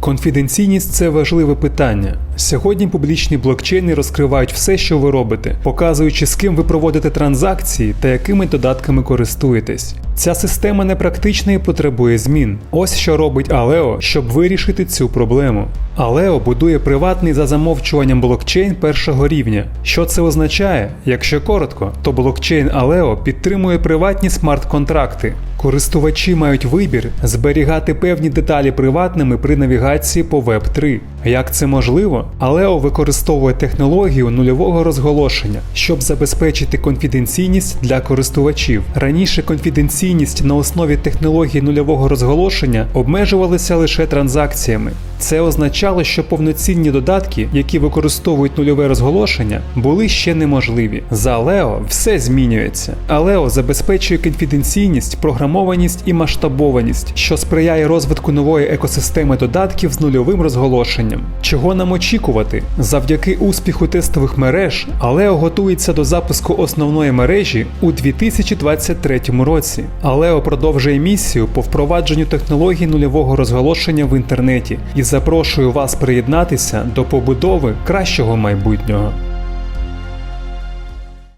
Конфіденційність це важливе питання. Сьогодні публічні блокчейни розкривають все, що ви робите, показуючи з ким ви проводите транзакції та якими додатками користуєтесь. Ця система непрактична і потребує змін. Ось що робить Aleo, щоб вирішити цю проблему. Aleo будує приватний за замовчуванням блокчейн першого рівня. Що це означає? Якщо коротко, то блокчейн Aleo підтримує приватні смарт-контракти. Користувачі мають вибір зберігати певні деталі приватними при навігації по Web3. Як це можливо? Алео використовує технологію нульового розголошення, щоб забезпечити конфіденційність для користувачів. Раніше конфіденційність на основі технології нульового розголошення обмежувалася лише транзакціями. Це означало, що повноцінні додатки, які використовують нульове розголошення, були ще неможливі. За Aleo все змінюється. Aleo забезпечує конфіденційність, програмованість і масштабованість, що сприяє розвитку нової екосистеми додатків з нульовим розголошенням. Чого нам очікувати? Завдяки успіху тестових мереж, Aleo готується до запуску основної мережі у 2023 році. Aleo продовжує місію по впровадженню технологій нульового розголошення в інтернеті і запрошую вас приєднатися до побудови кращого майбутнього.